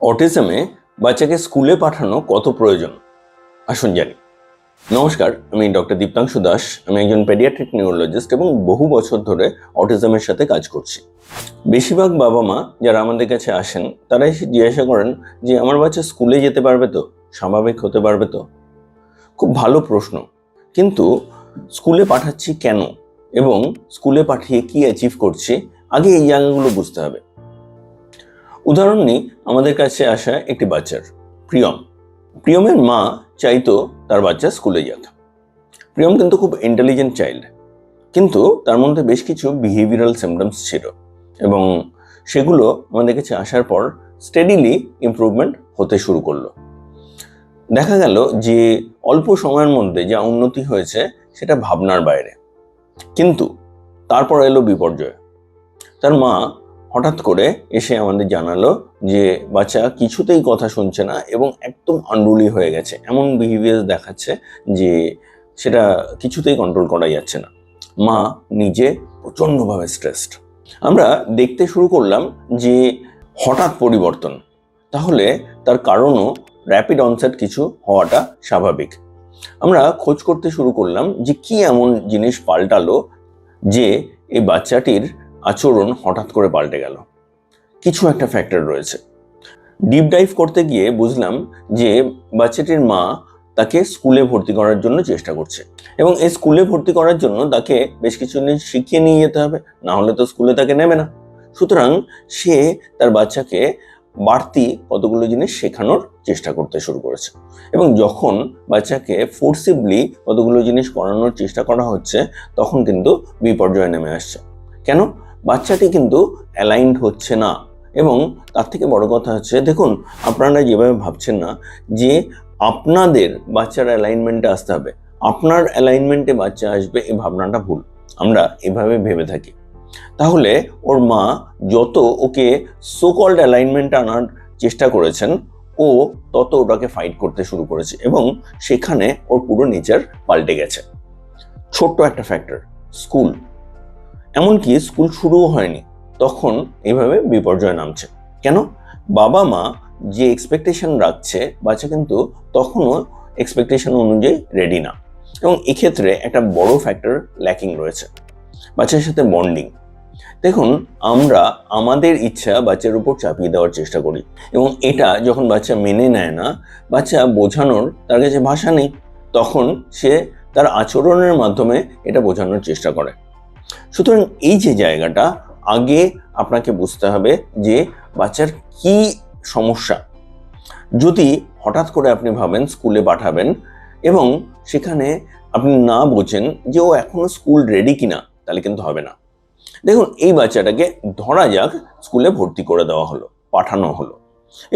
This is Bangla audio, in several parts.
অটিজমে বাচ্চাকে স্কুলে পাঠানো কত প্রয়োজন? আসুন জানি। নমস্কার, আমি ডক্টর দীপ্তাংশু দাস। আমি একজন পেডিয়াট্রিক নিউরোলজিস্ট এবং বহু বছর ধরে অটিজমের সাথে কাজ করছি। বেশিরভাগ বাবা মা যারা আমাদের কাছে আসেন তারা এসে জিজ্ঞাসা করেন যে, আমার বাচ্চা স্কুলে যেতে পারবে তো? স্বাভাবিক হতে পারবে তো? খুব ভালো প্রশ্ন। কিন্তু স্কুলে পাঠাচ্ছি কেন এবং স্কুলে পাঠিয়ে কি অ্যাচিভ করছি, আগে এই জায়গাগুলো বুঝতে হবে। উদাহরণ নিই, আমাদের কাছে আসা একটি বাচ্চার, প্রিয়ম। প্রিয়মের মা চাইতো তার বাচ্চা স্কুলে যাক। প্রিয়ম কিন্তু খুব ইন্টেলিজেন্ট চাইল্ড কিন্তু তার মধ্যে বেশ কিছু বিহেভিয়ারাল সিমটমস ছিল এবং সেগুলো আমাদের কাছে আসার পর স্টেডিলি ইমপ্রুভমেন্ট হতে শুরু করল। দেখা গেল যে অল্প সময়ের মধ্যে যা উন্নতি হয়েছে সেটা ভাবনার বাইরে। কিন্তু তারপর এলো বিপর্যয়। তার মা হঠাৎ করে এসে আমাদের জানালো যে, বাচ্চা কিছুতেই কথা শুনছে না এবং একদম আনরুলি হয়ে গেছে। এমন বিহেভিয়ার দেখাচ্ছে যে, সেটা কিছুতেই কন্ট্রোল করা যাচ্ছে না। মা নিজে প্রচণ্ডভাবে স্ট্রেসড আমরা দেখতে শুরু করলাম যে, হঠাৎ পরিবর্তন। তাহলে তার কারণও র্যাপিড অনসেট কিছু হওয়াটা স্বাভাবিক। আমরা খোঁজ করতে শুরু করলাম যে, কি এমন জিনিস পাল্টালো যে, এই বাচ্চাটির আচরণ হঠাৎ করে পাল্টে গেল। কিছু একটা ফ্যাক্টর রয়েছে। ডিপ ডাইভ করতে গিয়ে বুঝলাম যে বাচ্চাটির মা তাকে স্কুলে ভর্তি করার জন্য চেষ্টা করছে এবং এই স্কুলে ভর্তি করার জন্য তাকে বেশ কিছু জিনিস শিখিয়ে নিয়ে যেতে হবে, না হলে তো স্কুলে তাকে নেবে না। সুতরাং সে তার বাচ্চাকে বাড়তি কতগুলো জিনিস শেখানোর চেষ্টা করতে শুরু করেছে এবং যখন বাচ্চাকে ফোর্সিবলি কতগুলো জিনিস করানোর চেষ্টা করা হচ্ছে, তখন কিন্তু বিপর্যয় নেমে আসছে। কেন? বাচ্চাটি কিন্তু অ্যালাইন্ড হচ্ছে না। এবং তার থেকে বড় কথা হচ্ছে, দেখুন, আপনারা যেভাবে ভাবছেন না যে আপনাদের বাচ্চার অ্যালাইনমেন্টে আসতে হবে। আপনার অ্যালাইনমেন্টে বাচ্চা আসবে এই ভাবনাটা ভুল। আমরা এভাবে ভেবে থাকি। তাহলে ওর মা যত ওকে সোকল্ড অ্যালাইনমেন্টে আনার চেষ্টা করেছেন, ও তত ওটাকে ফাইট করতে শুরু করেছে এবং সেখানে ওর পুরো নেচার পাল্টে গেছে। ছোট্ট একটা ফ্যাক্টর স্কুল এমনকি স্কুল শুরুও হয়নি। তখন এভাবে বিপর্যয় নামছে। কেন? বাবা মা যে এক্সপেকটেশন রাখছে, বাচ্চা কিন্তু তখনও এক্সপেকটেশন অনুযায়ী রেডি না। এবং এক্ষেত্রে একটা বড় ফ্যাক্টর ল্যাকিং রয়েছে। বাচ্চার সাথে বন্ডিং দেখুন, আমরা আমাদের ইচ্ছা বাচ্চার উপর চাপিয়ে দেওয়ার চেষ্টা করি। এবং এটা যখন বাচ্চা মেনে নেয় না, বাচ্চা বোঝানোর তার কাছে ভাষা নেই। তখন সে তার আচরণের মাধ্যমে এটা বোঝানোর চেষ্টা করে। সুতরাং এই যে জায়গাটা, আগে আপনাকে বুঝতে হবে যে বাচ্চার কি সমস্যা। যদি হঠাৎ করে আপনি ভাবেন স্কুলে পাঠাবেন এবং সেখানে আপনি না বোঝেন যে ও এখনও স্কুল রেডি কিনা, তাহলে কিন্তু হবে না। দেখুন, এই বাচ্চাটাকে ধরা যাক স্কুলে ভর্তি করে দেওয়া হলো, পাঠানো হলো।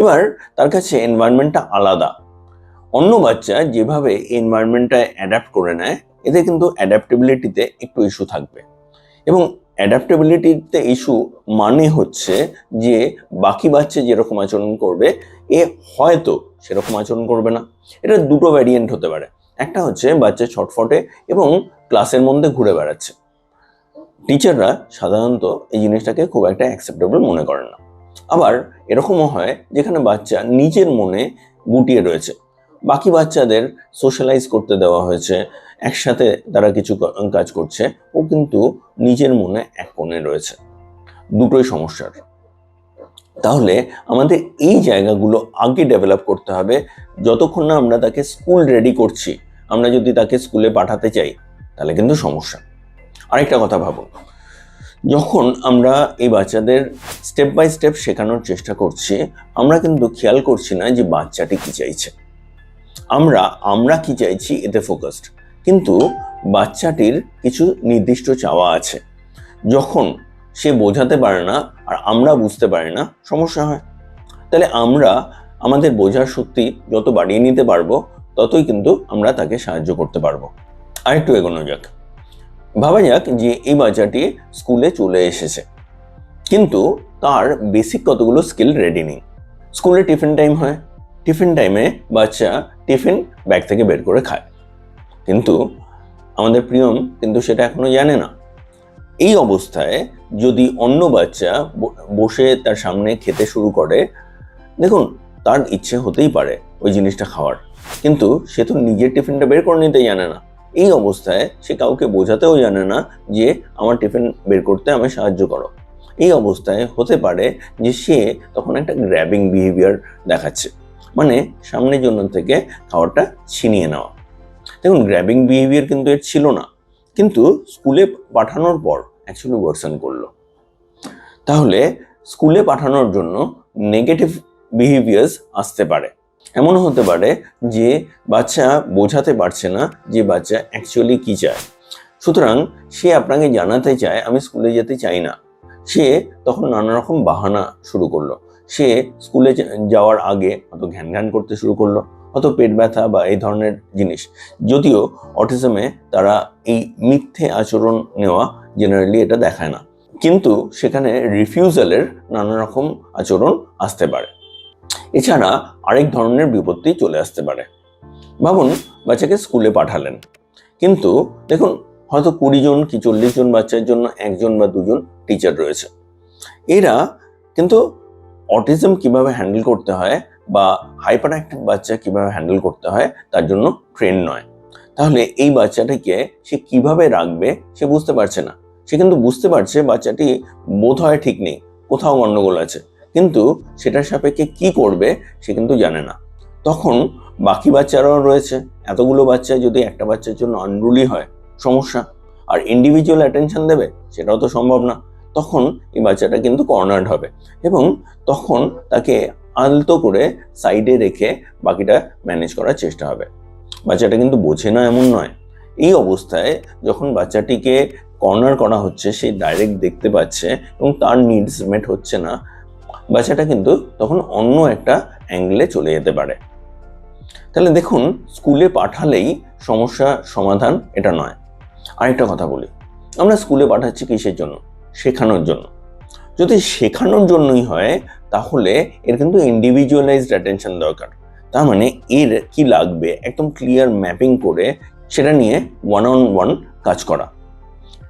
এবার তার কাছে এনভায়রনমেন্টটা আলাদা। অন্য বাচ্চা যেভাবে এনভায়রনমেন্টটা অ্যাডাপ্ট করে নেয়, এতে কিন্তু অ্যাডাপ্টেবিলিটিতে একটু ইস্যু থাকবে। এবং অ্যাডাপ্টেবিলিটিতে ইস্যু মানে হচ্ছে যে বাকি বাচ্চা যেরকম আচরণ করবে, এ হয়তো সেরকম আচরণ করবে না। এটা দুটো ভ্যারিয়েন্ট হতে পারে। একটা হচ্ছে বাচ্চা ছটফটে এবং ক্লাসের মধ্যে ঘুরে বেড়াচ্ছে। টিচাররা সাধারণত এই জিনিসটাকে খুব একটা অ্যাকসেপ্টেবল মনে করেন না। আবার এরকমও হয় যেখানে বাচ্চা নিজের মনে গুটিয়ে রয়েছে। বাকি বাচ্চাদের সোশ্যালাইজ করতে দেওয়া হয়েছে, একসাথে তারা কিছু কাজ করছে, ও কিন্তু নিজের মনে এক কোণে রয়েছে। দুটোই সমস্যার। তাহলে আমাদের এই জায়গাগুলো আগে ডেভেলপ করতে হবে, যতক্ষণ না আমরা তাকে স্কুল রেডি করছি, আমরা যদি তাকে স্কুলে পাঠাতে চাই, তাহলে কিন্তু সমস্যা। আরেকটা কথা ভাবুন, যখন আমরা এই বাচ্চাদের স্টেপ বাই স্টেপ শেখানোর চেষ্টা করছি, আমরা কিন্তু খেয়াল করছি না যে বাচ্চাটি কি চাইছে। আমরা আমরা কি চাইছি এতে ফোকাসড কিন্তু বাচ্চাটির কিছু নির্দিষ্ট চাওয়া আছে। যখন সে বোঝাতে পারে না আর আমরা বুঝতে পারি না, সমস্যা হয়। তাহলে আমরা আমাদের বোঝার শক্তি যত বাড়িয়ে নিতে পারব, ততই কিন্তু আমরা তাকে সাহায্য করতে পারব। আরেকটু এগোনো যাক। ভাবা যাক যে এই বাচ্চাটি স্কুলে চলে এসেছে। কিন্তু তার বেসিক কতগুলো স্কিল রেডি নেই। স্কুলে টিফিন টাইম হয় টিফিন টাইমে বাচ্চা টিফিন ব্যাগ থেকে বের করে খায়। কিন্তু আমাদের প্রিয়ম কিন্তু সেটা এখনও জানে না। এই অবস্থায় যদি অন্য বাচ্চা বসে তার সামনে খেতে শুরু করে, দেখুন, তার ইচ্ছে হতেই পারে ওই জিনিসটা খাওয়ার। কিন্তু সে তো নিজের টিফিনটা বের করে নিতে জানে না। এই অবস্থায় সে কাউকে বোঝাতেও জানে না যে, আমার টিফিন বের করতে আমায় সাহায্য করো। এই অবস্থায় হতে পারে যে, সে তখন একটা গ্র্যাবিং বিহেভিয়ার দেখাচ্ছে। মানে সামনের জন্য থেকে খাবারটা ছিনিয়ে নেওয়া। দেখুন গ্র্যাবিং বিহেভিয়ার কিন্তু এর ছিল না, কিন্তু স্কুলে পাঠানোর পর অ্যাকচুয়ালি ওয়ার্সন করল। তাহলে স্কুলে পাঠানোর জন্য নেগেটিভ বিহেভিয়ার্স আসতে পারে। এমন হতে পারে যে বাচ্চা বোঝাতে পারছে না যে বাচ্চা অ্যাকচুয়ালি কি চায়। সুতরাং সে আপনাকে জানাতে চায়, আমি স্কুলে যেতে চাই না। সে তখন নানা রকম বাহানা শুরু করল। সে স্কুলে যাওয়ার আগে অত ঘ্যান ঘ্যান করতে শুরু করল, অত পেট ব্যথা বা এই ধরনের জিনিস। যদিও অটিজমে তারা এই মিথ্যে আচরণ নেওয়া জেনারেলি এটা দেখায় না। কিন্তু সেখানে রিফিউজালের নানা রকম আচরণ আসতে পারে। এছাড়া আরেক ধরনের বিপত্তি চলে আসতে পারে। ভাবুন, বাচ্চাকে স্কুলে পাঠালেন। কিন্তু দেখুন, হয়তো কুড়ি জন কি চল্লিশ জন বাচ্চার জন্য একজন বা দুজন টিচার রয়েছে। এরা কিন্তু অটিজম কীভাবে হ্যান্ডেল করতে হয় বা হাইপার অ্যাক্টিভ বাচ্চা কীভাবে হ্যান্ডেল করতে হয়, তার জন্য ট্রেন নয়। তাহলে এই বাচ্চাটিকে সে কীভাবে রাখবে সে বুঝতে পারছে না। সে কিন্তু বুঝতে পারছে বাচ্চাটি বোধ হয় ঠিক নেই, কোথাও গণ্ডগোল আছে। কিন্তু সেটার সাপেক্ষে কি করবে সে কিন্তু জানে না। তখন বাকি বাচ্চারাও রয়েছে। এতগুলো বাচ্চা যদি একটা বাচ্চার জন্য আনরুলি হয়, সমস্যা। আর ইন্ডিভিজুয়াল অ্যাটেনশন দেবে, সেটাও তো সম্ভব না। তখন এই বাচ্চাটা কিন্তু কর্নার্ড হবে এবং তখন তাকে আলতো করে সাইডে রেখে বাকিটা ম্যানেজ করার চেষ্টা হবে। বাচ্চাটা কিন্তু বোঝে না, এমন নয়। এই অবস্থায় যখন বাচ্চাটিকে কর্নার করা হচ্ছে, সে ডাইরেক্ট দেখতে পাচ্ছে এবং তার নিডস মেট হচ্ছে না, বাচ্চাটা কিন্তু তখন অন্য একটা অ্যাঙ্গেলে চলে যেতে পারে। তাহলে দেখুন, স্কুলে পাঠালেই সমস্যা সমাধান এটা নয়। আরেকটা কথা বলি। আমরা স্কুলে পাঠাচ্ছি কিসের জন্য? শেখানোর জন্য। যদি শেখানোর জন্যই হয়, তাহলে এর কিন্তু ইন্ডিভিজুয়ালাইজড অ্যাটেনশন দরকার। তার মানে এর কি লাগবে? একদম ক্লিয়ার ম্যাপিং করে সেটা নিয়ে ওয়ান অন ওয়ান কাজ করা।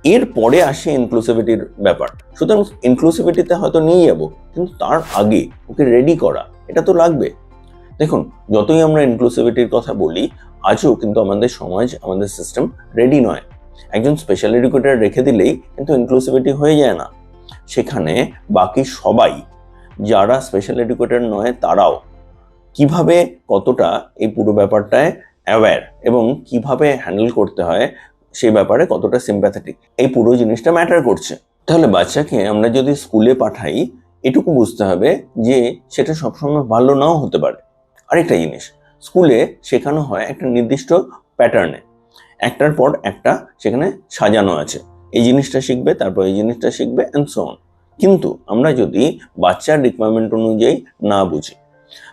এর পরে আসে ইনক্লুসিভিটির ব্যাপার। সুতরাং ইনক্লুসিভিটিতে হয়তো নিয়ে যাব, কিন্তু তার আগে ওকে রেডি করা, এটা তো লাগবে। দেখুন, যতই আমরা ইনক্লুসিভিটির কথা বলি, আজও কিন্তু আমাদের সমাজ, আমাদের সিস্টেম রেডি নয়। একজন স্পেশাল এডুকেটার রেখে দিলেই কিন্তু ইনক্লুসিভিটি হয়ে যায় না। সেখানে বাকি সবাই যারা স্পেশাল এডুকেটার নয়, তারাও কীভাবে, কতটা এই পুরো ব্যাপারটায় অ্যাওয়্যার এবং কীভাবে হ্যান্ডেল করতে হয়, সেই ব্যাপারে কতটা সিম্প্যাথেটিক এই পুরো জিনিসটা ম্যাটার করছে। তাহলে বাচ্চাকে আমরা যদি স্কুলে পাঠাই, এটুকু বুঝতে হবে যে সেটা সবসময় ভালো নাও হতে পারে। আরেকটা জিনিস স্কুলে শেখানো হয় একটা নির্দিষ্ট প্যাটার্নে একটার পর একটা সেখানে সাজানো আছে। এই জিনিসটা শিখবে, তারপর এই জিনিসটা শিখবে অ্যান্ড সো অন কিন্তু আমরা যদি বাচ্চার রিকোয়ারমেন্ট অনুযায়ী না বুঝি,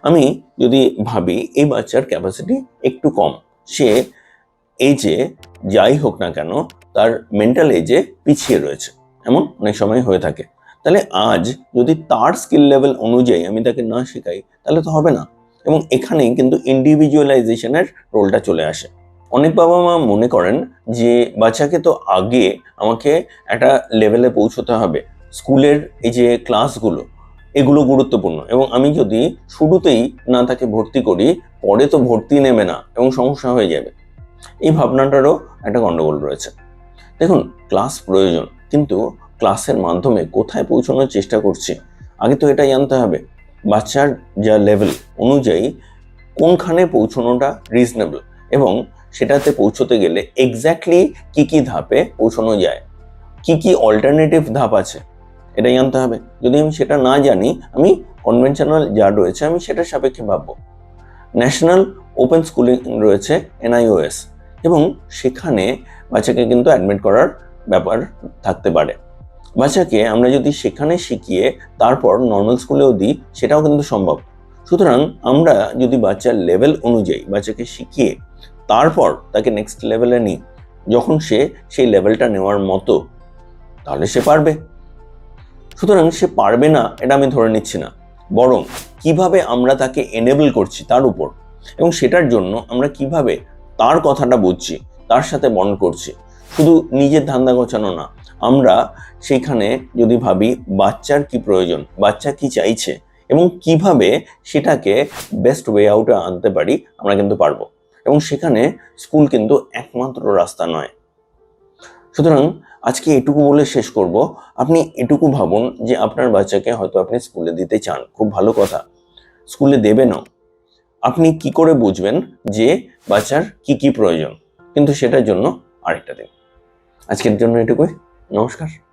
আমি যদি ভাবি এই বাচ্চার ক্যাপাসিটি একটু কম, সে এজে যাই হোক না কেন তার মেন্টাল এজে পিছিয়ে রয়েছে। এমন অনেক সময় হয়ে থাকে। তাহলে আজ যদি তার স্কিল লেভেল অনুযায়ী আমি তাকে না শেখাই, তাহলে তো হবে না। এবং এখানেই কিন্তু ইন্ডিভিজুয়ালাইজেশনের রোলটা চলে আসে। অনেক বাবা মা মনে করেন যে বাচ্চাকে তো আগে আমাকে একটা লেভেলে পৌঁছতে হবে। স্কুলের এই যে ক্লাসগুলো এগুলো গুরুত্বপূর্ণ। এবং আমি যদি শুরুতেই না তাকে ভর্তি করি, পরে তো ভর্তি নেবে না এবং সমস্যা হয়ে যাবে। এই ভাবনাটারও একটা গণ্ডগোল রয়েছে। দেখুন ক্লাস প্রয়োজন, কিন্তু ক্লাসের মাধ্যমে কোথায় পৌঁছানোর চেষ্টা করছি, আগে তো এটা জানতে হবে। বাচ্চার যা লেভেল অনুযায়ী কোনখানে পৌঁছানোটা রিজনেবল এবং সেটাতে পৌঁছতে গেলে এক্স্যাক্টলি কি কি ধাপে পৌঁছানো যায়, কি কি অল্টারনেটিভ ধাপ আছে এটা জানতে হবে। যদি আমি সেটা না জানি, আমি কনভেনশনাল যা রয়েছে আমি সেটার সাপেক্ষে ভাববো। ন্যাশনাল ওপেন স্কুলিং রয়েছে এনআইওএস এবং সেখানে বাচ্চাকে কিন্তু অ্যাডমিট করার ব্যাপার থাকতে পারে। বাচ্চাকে আমরা যদি সেখানে শিখিয়ে তারপর নর্মাল স্কুলেও দিই, সেটাও কিন্তু সম্ভব। সুতরাং আমরা যদি বাচ্চার লেভেল অনুযায়ী বাচ্চাকে শিখিয়ে তারপর তাকে নেক্সট লেভেলে নিই। যখন সে সেই লেভেলটা নেওয়ার মতো, তাহলে সে পারবে। সুতরাং সে পারবে না, এটা আমি ধরে নিচ্ছি না। বরং কীভাবে আমরা তাকে এনেবল করছি তার উপর, এবং সেটার জন্য আমরা কীভাবে তার কথাটা বুঝছি, তার সাথে বন্ড করছি, শুধু নিজের ধান্দা গোছানো না। আমরা সেইখানে যদি ভাবি, বাচ্চার কি প্রয়োজন, বাচ্চা কি চাইছে, এবং কীভাবে সেটাকে বেস্ট ওয়ে আউটে আনতে পারি, আমরা কিন্তু পারব। এবং সেখানে স্কুল কিন্তু একমাত্র রাস্তা নয়। সুতরাং আজকে এটুকু বলে শেষ করব। আপনি এটুকু ভাবুন যে আপনার বাচ্চাকে হয়তো আপনি স্কুলে দিতে চান। খুব ভালো কথা। স্কুলে দেবেনও আপনি কি করে বুঝবেন যে বাচ্চার কি কি প্রয়োজন? কিন্তু সেটার জন্য আরেকটা দিন। আজকের জন্য এটুকুই। নমস্কার।